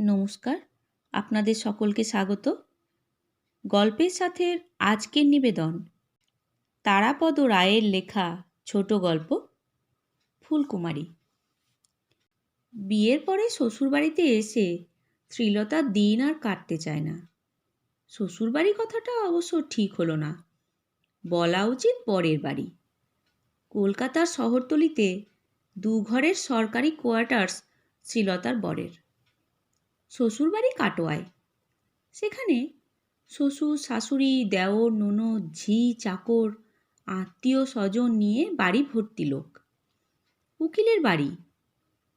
নমস্কার। আপনাদের সকলকে স্বাগত। গল্পের সাথে আজকের নিবেদন। তারাপদ রায়ের লেখা ছোট গল্প, ফুলকুমারী। বিয়ের পরে শ্বশুরবাড়িতে এসে শ্রীলতা দিন আর কাটতে চায় না। শ্বশুরবাড়ি কথাটা অবশ্য ঠিক হলো না। বলা উচিত পরের বাড়ি। কলকাতার শহরতলিতে দু ঘরের সরকারি কোয়ার্টার্স শ্রীলতার বরের। শ্বশুরবাড়ি কাটোয়ায়। সেখানে শ্বশুর, শাশুড়ি, দেওর, ননদ, ঝি, চাকর, আত্মীয় স্বজন নিয়ে বাড়ি ভর্তি লোক। উকিলের বাড়ি।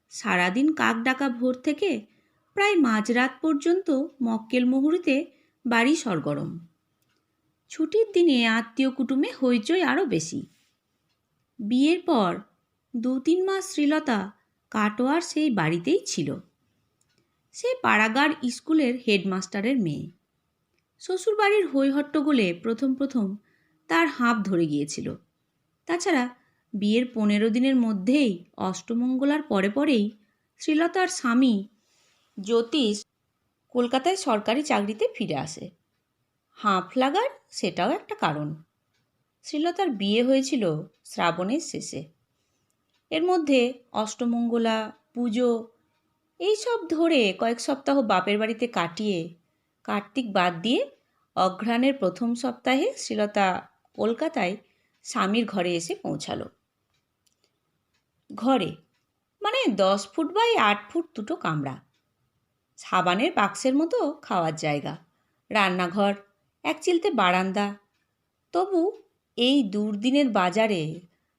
সারাদিন কাক ডাকা ভোর থেকে প্রায় মাঝরাত পর্যন্ত মক্কেল মুহুরিতে বাড়ি সরগরম। ছুটির দিনে আত্মীয় কুটুমে হইচই আরও বেশি। বিয়ের পর দু তিন মাস শ্রীলতা কাটোয়ার সেই বাড়িতেই ছিল। সে পাড়াগার স্কুলের হেডমাস্টারের মেয়ে। শ্বশুরবাড়ির হৈহট্টগোলে প্রথম প্রথম তার হাঁপ ধরে গিয়েছিল। তাছাড়া বিয়ের পনেরো দিনের মধ্যেই অষ্টমঙ্গলার পরে পরেই শ্রীলতার স্বামী জ্যোতিষ কলকাতায় সরকারি চাকরিতে ফিরে আসে। হাঁফ লাগার সেটাও একটা কারণ। শ্রীলতার বিয়ে হয়েছিল শ্রাবণের শেষে। এর মধ্যে অষ্টমঙ্গলা, পুজো এই সব ধরে কয়েক সপ্তাহ বাপের বাড়িতে কাটিয়ে কার্তিক বাদ দিয়ে অঘ্রাণের প্রথম সপ্তাহে শ্রীলতা কলকাতায় স্বামীর ঘরে এসে পৌঁছালো। ঘরে মানে দশ ফুট বাই আট ফুট দুটো কামরা। সাবানের বাক্সের মতো খাওয়ার জায়গা, রান্নাঘর, এক চিলতে বারান্দা। তবু এই দুর্দিনের বাজারে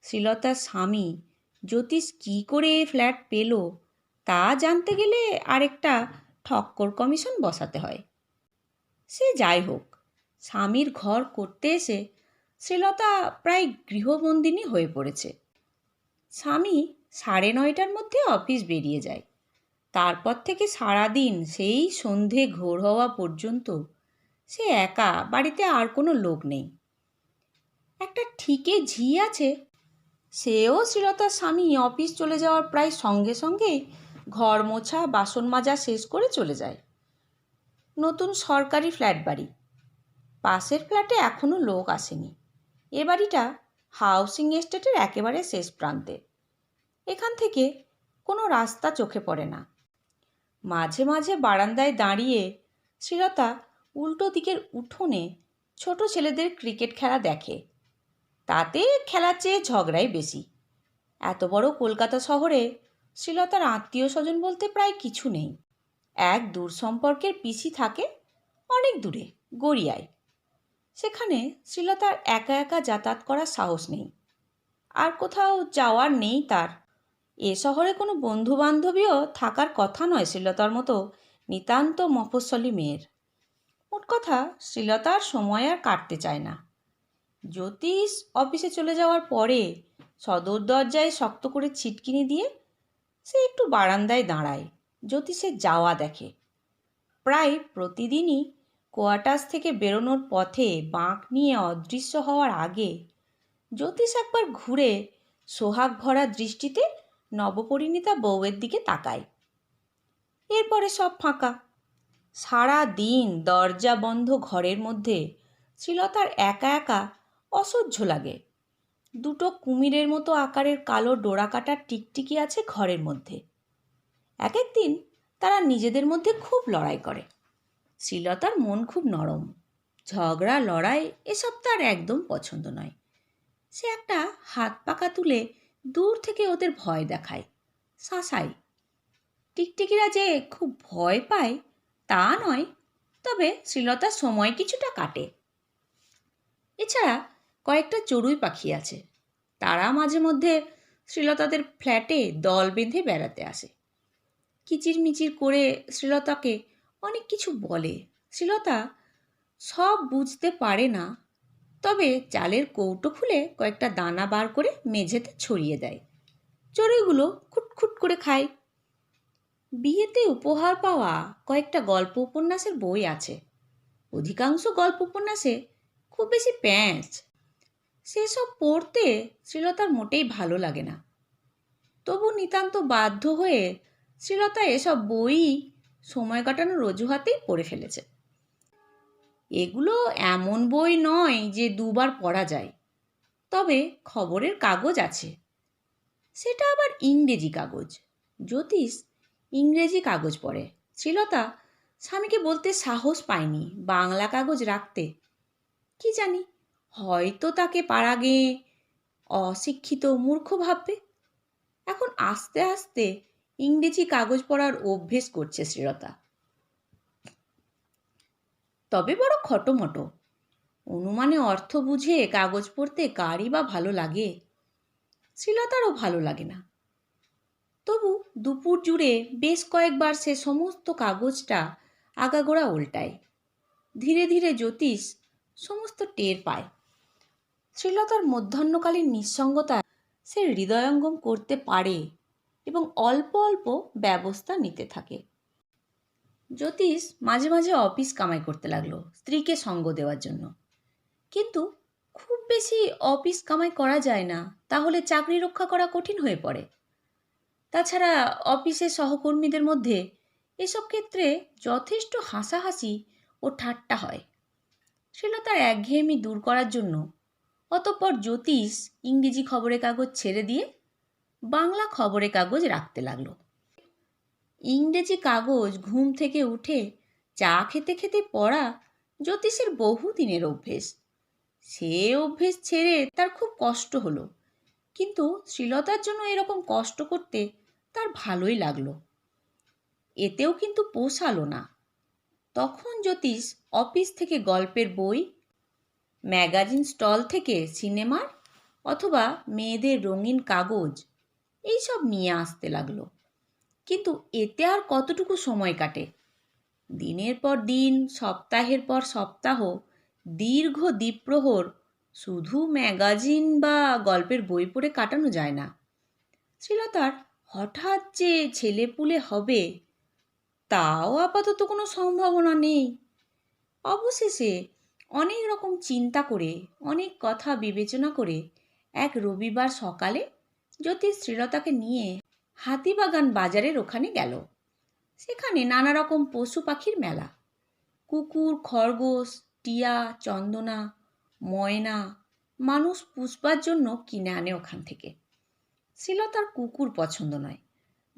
শ্রীলতার স্বামী জ্যোতিষ কী করে ফ্ল্যাট পেল? তা জানতে গেলে আরেকটা ঠক্কর কমিশন বসাতে হয়। সে যাই হোক, স্বামীর ঘর করতে এসে শ্রীলতা প্রায় গৃহবন্দিনী হয়ে পড়েছে। স্বামী সাড়ে নয়টার মধ্যে অফিস বেরিয়ে যায়। তারপর থেকে সারাদিন সেই সন্ধে ঘোর হওয়া পর্যন্ত সে একা বাড়িতে আর কোনো লোক নেই। একটা ঠিকে ঝি আছে, সেও শ্রীলতার স্বামী অফিস চলে যাওয়ার প্রায় সঙ্গে সঙ্গেই ঘর মোছা, বাসন মাজা শেষ করে চলে যায়। নতুন সরকারি ফ্ল্যাট বাড়ি। পাশের ফ্ল্যাটে এখনও লোক আসেনি। এ বাড়িটা হাউসিং এস্টেটের একেবারে শেষ প্রান্তে। এখান থেকে কোনো রাস্তা চোখে পড়ে না। মাঝে মাঝে বারান্দায় দাঁড়িয়ে শ্রীলতা উল্টো দিকের উঠোনে ছোট ছেলেদের ক্রিকেট খেলা দেখে। তাতে খেলার চেয়ে ঝগড়াই বেশি। এত বড় কলকাতা শহরে শ্রীলতার আত্মীয় স্বজন বলতে প্রায় কিছু নেই। এক দূর সম্পর্কের পিসি থাকে, অনেক দূরে, গড়িয়ায়। সেখানে শ্রীলতার একা একা যাতায়াত করার সাহস নেই। আর কোথাও যাওয়ার নেই তার। এ শহরে কোনো বন্ধু বান্ধবীও থাকার কথা নয় শ্রীলতার মতো নিতান্ত মফস্বলী মেয়ের। মোট কথা শ্রীলতার সময় আর কাটতে চায় না। জ্যোতিষ অফিসে চলে যাওয়ার পরে সদর দরজায় শক্ত করে ছিটকিনি দিয়ে সে একটু বারান্দায় দাঁড়ায়। জ্যোতিষের যাওয়া দেখে। প্রায় প্রতিদিনই কোয়ার্টার্স থেকে বেরোনোর পথে বাঁক নিয়ে অদৃশ্য হওয়ার আগে জ্যোতিষ একবার ঘুরে সোহাগ ভরা দৃষ্টিতে নবপরিণীতা বউয়ের দিকে তাকায়। এরপরে সব ফাঁকা। সারা দিন দরজা বন্ধ ঘরের মধ্যে শ্রীলতার একা একা অসহ্য লাগে। দুটো কুমিরের মতো আকারের কালো ডোরা কাটার টিকটিকি আছে ঘরের মধ্যে। এক একদিন তারা নিজেদের মধ্যে খুব লড়াই করে। শ্রীলতার মন খুব নরম। ঝগড়া, লড়াই, এসব তার একদম পছন্দ নয়। সে একটা হাত পাকা তুলে দূর থেকে ওদের ভয় দেখায়। শাসায়, টিকটিকিরা যে খুব ভয় পায় তা নয়, তবে শ্রীলতার সময় কিছুটা কাটে। এছাড়া কয়েকটা চড়ুই পাখি আছে। তারা মাঝে মধ্যে শ্রীলতাদের ফ্ল্যাটে দল বেঁধে বেড়াতে আসে। কিচিরমিচির করে শ্রীলতাকে অনেক কিছু বলে। শ্রীলতা সব বুঝতে পারে না, তবে চালের কৌটো খুলে কয়েকটা দানা বার করে মেঝেতে ছড়িয়ে দেয়। চড়ুইগুলো খুটখুট করে খায়। বিয়েতে উপহার পাওয়া কয়েকটা গল্প উপন্যাসের বই আছে। অধিকাংশ গল্প উপন্যাসে খুব বেশি প্যাঁচ সেসব পড়তে শ্রীলতার মোটেই ভালো লাগে না। তবু নিতান্ত বাধ্য হয়ে শ্রীলতা এসব বই সময় কাটানোর অজুহাতেই পড়ে ফেলেছে। এগুলো এমন বই নয় যে দুবার পড়া যায়, তবে খবরের কাগজ আছে। সেটা আবার ইংরেজি কাগজ। জ্যোতিষ ইংরেজি কাগজ পড়ে। শ্রীলতা স্বামীকে বলতে সাহস পায়নি বাংলা কাগজ রাখতে। কি জানি হয়তো তাকে পাড়া গেয়ে অশিক্ষিত মূর্খ ভাববে। এখন আস্তে আস্তে ইংরেজি কাগজ পড়ার অভ্যেস করছে শ্রীলতা। তবে বড় খটোমটো। অনুমানে অর্থ বুঝে কাগজ পড়তে কারই বা ভালো লাগে? শ্রীলতারও ভালো লাগে না। তবু দুপুর জুড়ে বেশ কয়েকবার সে সমস্ত কাগজটা আগাগোড়া উল্টায়। ধীরে ধীরে জ্যোতিষ সমস্ত টের পায়। শ্রীলতার মধ্যাহ্নকালীন নিঃসঙ্গতা সে হৃদয়ঙ্গম করতে পারে এবং অল্প অল্প ব্যবস্থা নিতে থাকে। জ্যোতিষ মাঝে মাঝে অফিস কামাই করতে লাগল স্ত্রীকে সঙ্গ দেওয়ার জন্য। কিন্তু খুব বেশি অফিস কামাই করা যায় না, তাহলে চাকরি রক্ষা করা কঠিন হয়ে পড়ে। তাছাড়া অফিসের সহকর্মীদের মধ্যে এসব ক্ষেত্রে যথেষ্ট হাসাহাসি ও ঠাট্টা হয়। শ্রীলতার একঘেয়েমি দূর করার জন্য অতঃপর জ্যোতিষ ইংরেজি খবরের কাগজ ছেড়ে দিয়ে বাংলা খবরের কাগজ রাখতে লাগল। ইংরেজি কাগজ ঘুম থেকে উঠে চা খেতে খেতে পড়া জ্যোতিষের বহু দিনের অভ্যেস। সে অভ্যেস ছেড়ে তার খুব কষ্ট হলো, কিন্তু শ্রীলতার জন্য এরকম কষ্ট করতে তার ভালোই লাগল। এতেও কিন্তু পোষালো না। তখন জ্যোতিষ অফিস থেকে গল্পের বই ম্যাগাজিন স্টল থেকে সিনেমার অথবা মেয়েদের রঙিন কাগজ, এইসব নিয়ে আসতে লাগল। কিন্তু এতে আর কতটুকু সময় কাটে? দিনের পর দিন, সপ্তাহের পর সপ্তাহ, দীর্ঘ দ্বীপ্রহর, শুধু ম্যাগাজিন বা গল্পের বই পড়ে কাটানো যায় না। শ্রীলতার হঠাৎ যে ছেলেপুলে হবে, তাও আপাতত কোনো সম্ভাবনা নেই। অবশেষে অনেক রকম চিন্তা করে, অনেক কথা বিবেচনা করে এক রবিবার সকালে জ্যোতিষ শ্রীলতাকে নিয়ে হাতিবাগান বাজারের ওখানে গেল। সেখানে নানা রকম পশু পাখির মেলা। কুকুর, খরগোশ, টিয়া, চন্দনা, ময়না, মানুষ পুষবার জন্য কিনে আনে ওখান থেকে। শ্রীলতার কুকুর পছন্দ নয়।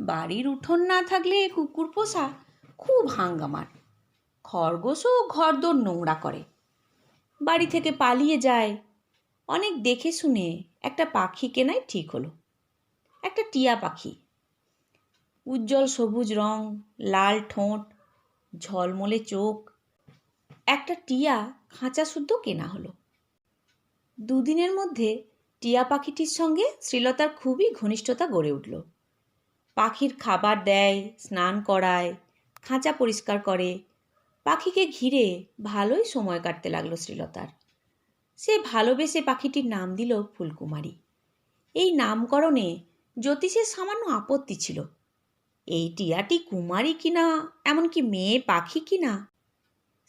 বাড়ির উঠোন না থাকলে কুকুর পোষা খুব হাঙ্গামার। খরগোশও ঘরদোর নোংরা করে। বাড়ি থেকে পালিয়ে যায়। অনেক দেখে শুনে একটা পাখি কেনাই ঠিক হলো। একটা টিয়া পাখি। উজ্জ্বল সবুজ রং, লাল ঠোঁট, ঝলমলে চোখ। একটা টিয়া খাঁচা শুদ্ধ কেনা হলো। দুদিনের মধ্যে টিয়া পাখিটির সঙ্গে শ্রীলতার খুবই ঘনিষ্ঠতা গড়ে উঠল। পাখির খাবার দেয়, স্নান করায়, খাঁচা পরিষ্কার করে পাখিকে ঘিরে ভালোই সময় কাটতে লাগল শ্রীলতার। সে ভালোবেসে পাখিটির নাম দিল ফুলকুমারী। এই নামকরণে জ্যোতিষের সামান্য আপত্তি ছিল। এই টিয়াটি কুমারী কিনা, এমনকি মেয়ে পাখি কিনা,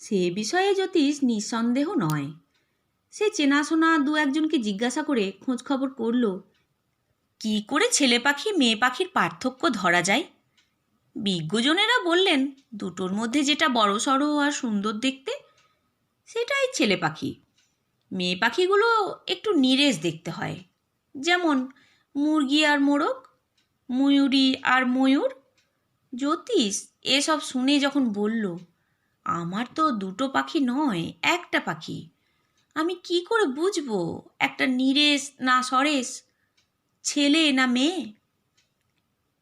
সে বিষয়ে জ্যোতিষ নিঃসন্দেহ নয়। সে চেনাশোনা দু একজনকে জিজ্ঞাসা করে খোঁজ খবর করল, কি করে ছেলে পাখি মেয়ে পাখির পার্থক্য ধরা যায়? বিজ্ঞজনেরা বললেন, দুটোর মধ্যে যেটা বড় সড়ো আর সুন্দর দেখতে, সেটাই ছেলে পাখি। মেয়ে পাখিগুলো একটু নিরেজ দেখতে হয়। যেমন মুরগি আর মোরগ, ময়ূরী আর ময়ূর। জ্যোতিষ এসব শুনে যখন বলল, আমার তো দুটো পাখি নয়, একটা পাখি। আমি কি করে বুঝব, একটা নিরেশ না সরেশ ছেলে না মেয়ে?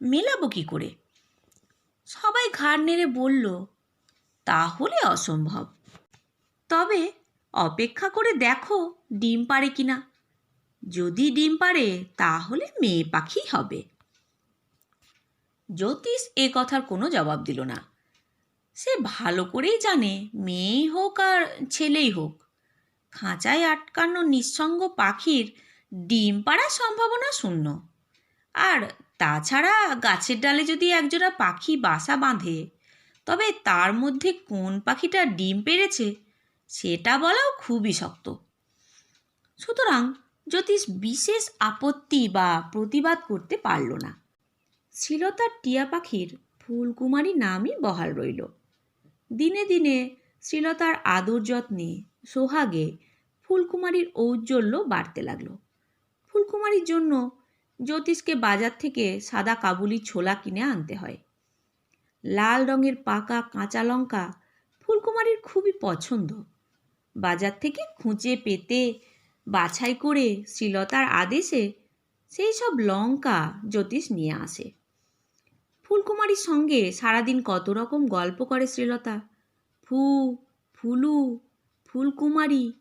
মেলাবো কি করে? সবাই ঘাড় নেড়ে বলল, তাহলে অসম্ভব। তবে অপেক্ষা করে দেখো ডিম পারে কিনা যদি ডিম পারে তাহলে মেয়ে পাখি হবে। জ্যোতিষ এ কথার কোনো জবাব দিল না। সে ভালো করেই জানে, মেয়েই হোক আর ছেলেই হোক, খাঁচায় আটকানো নিঃসঙ্গ পাখির ডিম পাড়ার সম্ভাবনা শূন্য। আর তাছাড়া গাছের ডালে যদি একজোড়া পাখি বাসা বাঁধে, তবে তার মধ্যে কোন পাখিটা ডিম পেড়েছে সেটা বলাও খুবই শক্ত। সুতরাং জ্যোতিষ বিশেষ আপত্তি বা প্রতিবাদ করতে পারল না। শ্রীলতার টিয়া পাখির ফুলকুমারী নামই বহাল রইল। দিনে দিনে শ্রীলতার আদর যত্নে, সোহাগে ফুলকুমারীর ঔজ্জ্বল্য বাড়তে লাগল। ফুলকুমারীর জন্য জ্যোতিষকে বাজার থেকে সাদা কাবুলি ছোলা কিনে আনতে হয়। লাল রঙের পাকা কাঁচা লঙ্কা ফুলকুমারীর খুবই পছন্দ। বাজার থেকে খুঁজে পেতে, বাছাই করে শ্রীলতার আদেশে সেই সব লঙ্কা জ্যোতিষ নিয়ে আসে। ফুলকুমারীর সঙ্গে সারাদিন কত রকম গল্প করে শ্রীলতা। ফু, ফুলু, ফুলকুমারী,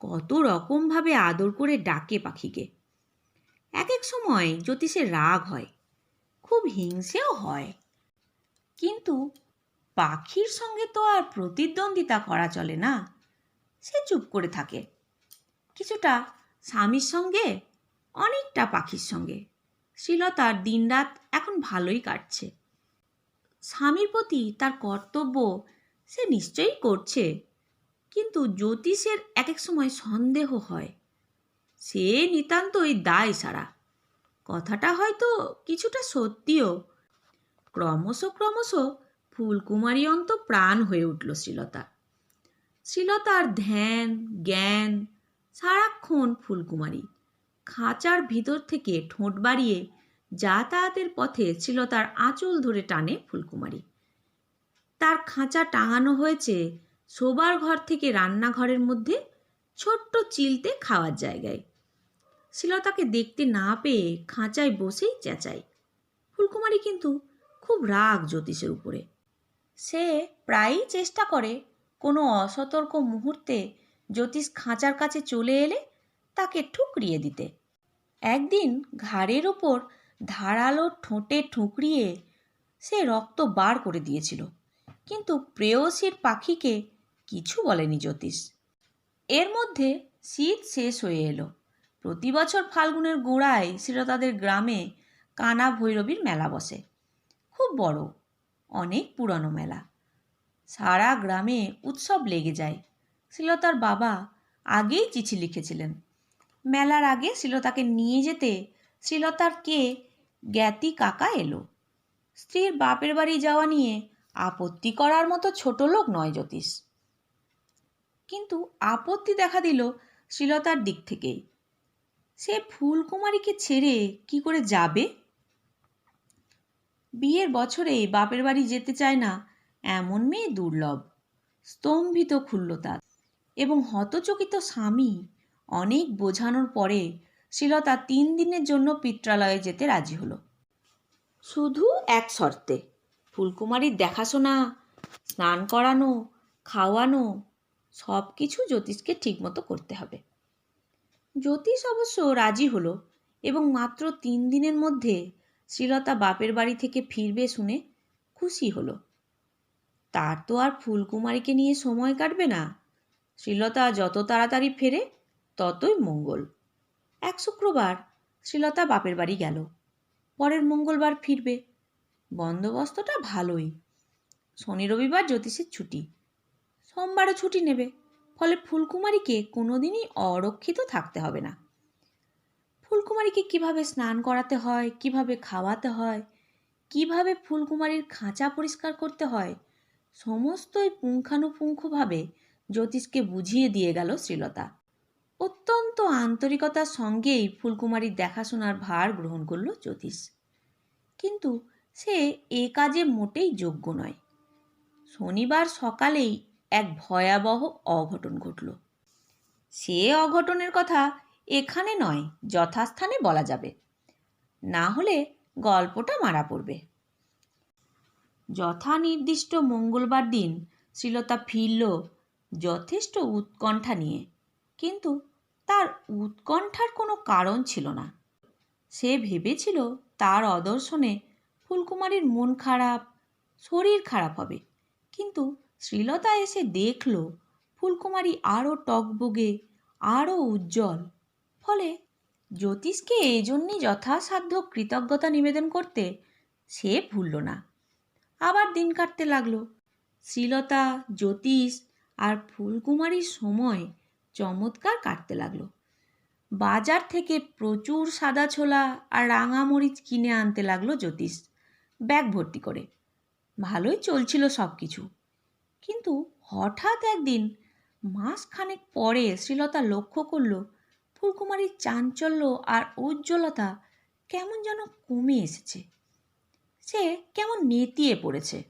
কত রকমভাবে আদর করে ডাকে পাখিকে। এক এক সময় জ্যোতিষের রাগ হয়, খুব হিংসেও হয়। কিন্তু পাখির সঙ্গে তো আর প্রতিদ্বন্দ্বিতা করা চলে না, সে চুপ করে থাকে। কিছুটা স্বামীর সঙ্গে, অনেকটা পাখির সঙ্গে। শ্রীলতার দিনরাত এখন ভালোই কাটছে। স্বামীর প্রতি তার কর্তব্য সে নিশ্চয়ই করছে, কিন্তু জ্যোতিষের এক এক সময় সন্দেহ হয়। সে নিতান্তই দায় সারা। কথাটা হয়তো কিছুটা সত্যিও। ক্রমশ ক্রমশ ফুলকুমারী অন্ত প্রাণ হয়ে উঠল শ্রীলতা। শ্রীলতার ধ্যান, জ্ঞান সারাক্ষণ ফুলকুমারী। খাঁচার ভিতর থেকে ঠোঁট বাড়িয়ে যাতায়াতের পথে শ্রীলতার আঁচল ধরে টানে ফুলকুমারী। তার খাঁচা টাঙানো হয়েছে শোবার ঘর থেকে রান্নাঘরের মধ্যে ছোট্ট চিলতে খাওয়ার জায়গায়। শ্রীলতাকে দেখতে না পেয়ে খাঁচায় বসেই চেঁচায়। ফুলকুমারী কিন্তু খুব রাগ জ্যোতিষের উপরে। সে প্রায়ই চেষ্টা করে কোনো অসতর্ক মুহূর্তে জ্যোতিষ খাঁচার কাছে চলে এলে তাকে ঠুকরিয়ে দিতে। একদিন ঘাড়ের ওপর ধারালো ঠোঁটে ঠুকরিয়ে সে রক্ত বার করে দিয়েছিল। কিন্তু প্রেয়সীর পাখিকে কিছু বলেনি জ্যোতিষ। এর মধ্যে শীত শেষ হয়ে এলো। প্রতি বছর ফাল্গুনের গোড়ায় শ্রীলতাদের গ্রামে কানা ভৈরবীর মেলা বসে। খুব বড়, অনেক পুরনো মেলা। সারা গ্রামে উৎসব লেগে যায়। শ্রীলতার বাবা আগেই চিঠি লিখেছিলেন। মেলার আগে শ্রীলতাকে নিয়ে যেতে শ্রীলতার কে জ্ঞাতি কাকা এলো। স্ত্রীর বাপের বাড়ি যাওয়া নিয়ে আপত্তি করার মতো ছোট লোক নয় জ্যোতিষ। কিন্তু আপত্তি দেখা দিল শ্রীলতার দিক থেকেই। সে ফুলকুমারীকে ছেড়ে কি করে যাবে? বিয়ের বছরে বাপের বাড়ি যেতে চায় না এমন মেয়ে দুর্লভ, স্তম্ভিত খুলল তার এবং হতচকিত স্বামী অনেক বোঝানোর পরে শ্রীলতা তিন দিনের জন্য পিত্রালয়ে যেতে রাজি হলো। শুধু এক শর্তে, ফুলকুমারীর দেখাশোনা, স্নান করানো, খাওয়ানো সব কিছু জ্যোতিষকে ঠিকমতো করতে হবে। জ্যোতিষ অবশ্য রাজি হলো এবং মাত্র তিন দিনের মধ্যে শ্রীলতা বাপের বাড়ি থেকে ফিরবে শুনে খুশি হলো। তার তো আর ফুলকুমারীকে নিয়ে সময় কাটবে না। শ্রীলতা যত তাড়াতাড়ি ফেরে, ততই মঙ্গল। এক শুক্রবার শ্রীলতা বাপের বাড়ি গেল। পরের মঙ্গলবার ফিরবে। বন্দোবস্তটা ভালোই। শনি রবিবার জ্যোতিষের ছুটি। সোমবারও ছুটি নেবে। ফলে ফুলকুমারীকে কোনোদিনই অরক্ষিত থাকতে হবে না। ফুলকুমারীকে কীভাবে স্নান করাতে হয়, কীভাবে খাওয়াতে হয়, কীভাবে ফুলকুমারীর খাঁচা পরিষ্কার করতে হয়, সমস্তই পুঙ্খানুপুঙ্খভাবে জ্যোতিষকে বুঝিয়ে দিয়ে গেল শ্রীলতা। অত্যন্ত আন্তরিকতার সঙ্গেই ফুলকুমারীর দেখাশোনার ভার গ্রহণ করল জ্যোতিষ। কিন্তু সে এ কাজে মোটেই যোগ্য নয়। শনিবার সকালেই এক ভয়াবহ অঘটন ঘটল। সে অঘটনের কথা এখানে নয়, যথাস্থানে বলা যাবে। না হলে গল্পটা মারা পড়বে। যথা নির্দিষ্ট মঙ্গলবার দিন শ্রীলতা ফিরল যথেষ্ট উৎকণ্ঠা নিয়ে। কিন্তু তার উৎকণ্ঠার কোনো কারণ ছিল না। সে ভেবেছিল তার অদর্শনে ফুলকুমারীর মন খারাপ, শরীর খারাপ হবে। কিন্তু শ্রীলতা এসে দেখল ফুলকুমারী আরও টকবগে আরও উজ্জ্বল। ফলে জ্যোতিষকে এই জন্যই যথাসাধ্য কৃতজ্ঞতা নিবেদন করতে সে ভুলল না। আবার দিন কাটতে লাগল। শ্রীলতা, জ্যোতিষ আর ফুলকুমারীর সময় চমৎকার কাটতে লাগল। বাজার থেকে প্রচুর সাদা ছোলা আর রাঙা মরিচ কিনে আনতে লাগল জ্যোতিষ, ব্যাগ ভর্তি করে। ভালোই চলছিল সব কিছু কিন্তু হঠাৎ একদিন মাসখানেক পরে শ্রীলতা লক্ষ্য করল, ফুলকুমারীর চাঞ্চল্য আর উজ্জ্বলতা কেমন যেন কমে এসেছে। সে কেমন নেতিয়ে পড়েছে।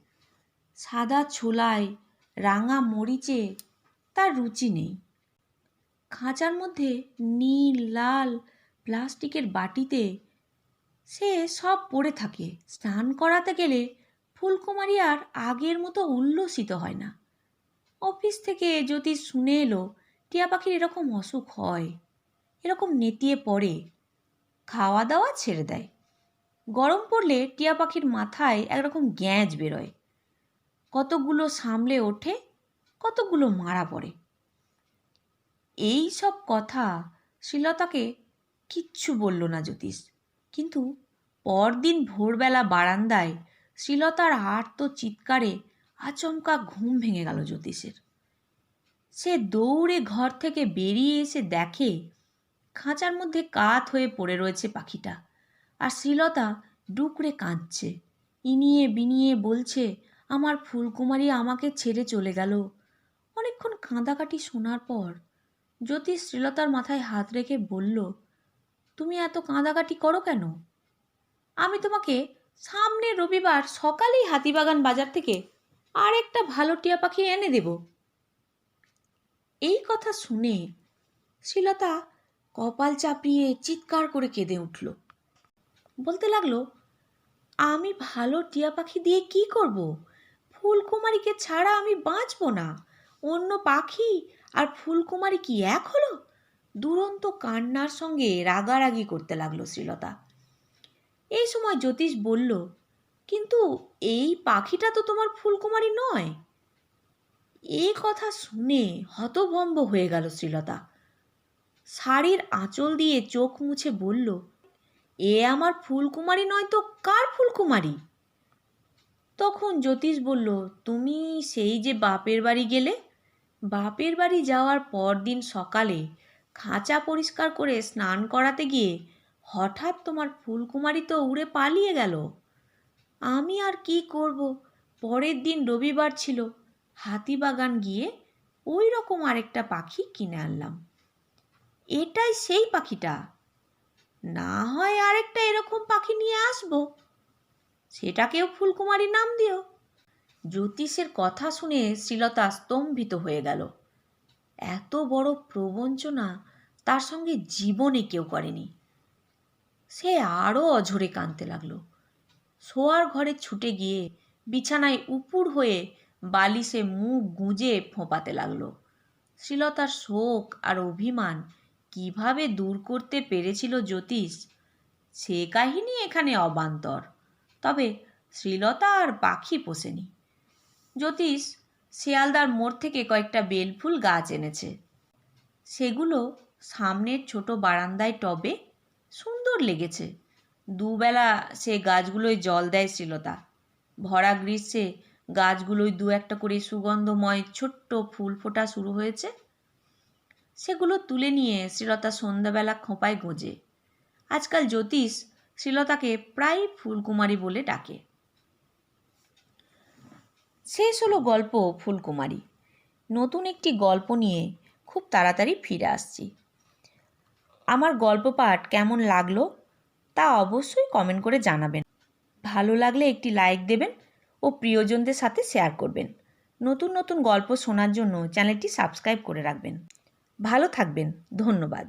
সাদা ছোলায়, রাঙা মরিচে তার রুচি নেই। খাঁচার মধ্যে নীল, লাল প্লাস্টিকের বাটিতে সে সব পড়ে থাকে। স্নান করাতে গেলে ফুলকুমারী আর আগের মতো উল্লসিত হয় না। অফিস থেকে যদি শুনে এলো, টিয়া পাখির এরকম অসুখ হয়, এরকম নেতিয়ে পড়ে খাওয়া দাওয়া ছেড়ে দেয়। গরম পড়লে টিয়া পাখির মাথায় একরকম গ্যাঁজ বেরোয়। কতগুলো সামলে ওঠে, কতগুলো মারা পড়ে। এই সব কথা শ্রীলতাকে কিচ্ছু বলল না জ্যোতিষ। কিন্তু পরদিন ভোরবেলা বারান্দায় শ্রীলতার আর্ত চিৎকারে, আচমকা ঘুম ভেঙে গেল জ্যোতিষের। সে দৌড়ে ঘর থেকে বেরিয়ে এসে দেখে খাঁচার মধ্যে কাত হয়ে পড়ে রয়েছে পাখিটা। আর শ্রীলতা ডুকরে কাঁদছে। ইনিয়ে বিনিয়ে বলছে, আমার ফুলকুমারী আমাকে ছেড়ে চলে গেল। অনেকক্ষণ কাঁদাকাটি শোনার পর জ্যোতিষ শ্রীলতার মাথায় হাত রেখে বলল, তুমি এত কাঁদাকাটি করো কেন? আমি তোমাকে সামনে রবিবার সকালেই হাতিবাগান বাজার থেকে আর একটা ভালো টিয়া পাখি এনে দেব। এই কথা শুনে শ্রীলতা কপাল চাপিয়ে চিৎকার করে কেঁদে উঠল। বলতে লাগল, আমি ভালো টিয়া পাখি দিয়ে কি করব? ফুলকুমারীকে ছাড়া আমি বাঁচব না। অন্য পাখি আর ফুলকুমারী কি এক হলো? দুরন্ত কান্নার সঙ্গে রাগারাগি করতে লাগল শ্রীলতা। এই সময় জ্যোতিষ বলল, কিন্তু এই পাখিটা তো তোমার ফুলকুমারী নয়? এই কথা শুনে হতভম্ব হয়ে গেল শ্রীলতা। শাড়ির আঁচল দিয়ে চোখ মুছে বলল, এ আমার ফুলকুমারী নয় তো কার ফুলকুমারী? তখন জ্যোতিষ বলল, তুমি সেই যে বাপের বাড়ি গেলে? বাপের বাড়ি যাওয়ার পরদিন সকালে খাঁচা পরিষ্কার করে স্নান করাতে গিয়ে হঠাৎ তোমার ফুলকুমারী তো উড়ে পালিয়ে গেল। আমি আর কি করব? পরের দিন রবিবার ছিল। হাতিবাগান গিয়ে ওই রকম আরেকটা পাখি কিনে আনলাম। এটাই সেই পাখিটা। না হয় আরেকটা এরকম পাখি নিয়ে আসব। সেটাকেও ফুলকুমারী নাম দিও। জ্যোতিষের কথা শুনে শ্রীলতা স্তম্ভিত হয়ে গেল। এত বড় প্রবঞ্চনা তার সঙ্গে জীবনে কেউ করেনি। সে আরও অঝরে কাঁদতে লাগল। শোয়ার ঘরে ছুটে গিয়ে বিছানায় উপুর হয়ে বালিশে মুখ গুঁজে ফোঁপাতে লাগল। শ্রীলতার শোক আর অভিমান কীভাবে দূর করতে পেরেছিল জ্যোতিষ, সে কাহিনী এখানে অবান্তর। তবে শ্রীলতা আর পাখি পোষেনি। জ্যোতিষ শিয়ালদার মোড় থেকে কয়েকটা বেলফুল গাছ এনেছে। সেগুলো সামনের ছোট বারান্দায় টবে লেগেছে। দুবেলা সে গাছগুলোয় জল দেয় শ্রীলতা। ভরা গ্রীষ্মে গাছগুলোয় দু একটা করে সুগন্ধময় ছোট্ট ফুল ফোটা শুরু হয়েছে। সেগুলো তুলে নিয়ে শ্রীলতা সন্ধ্যাবেলা খোঁপায় গোজে। আজকাল জ্যোতিষ শ্রীলতাকে প্রায় ফুলকুমারী বলে ডাকে। শেষ হলো গল্প ফুলকুমারী। নতুন একটি গল্প নিয়ে খুব তাড়াতাড়ি ফিরে আসছি। আমার গল্প পাঠ কেমন লাগল তা অবশ্যই কমেন্ট করে জানাবেন। ভালো লাগলে একটি লাইক দেবেন ও প্রিয়জনদের সাথে শেয়ার করবেন। নতুন নতুন গল্প শোনার জন্য চ্যানেলটি সাবস্ক্রাইব করে রাখবেন। ভালো থাকবেন, ধন্যবাদ।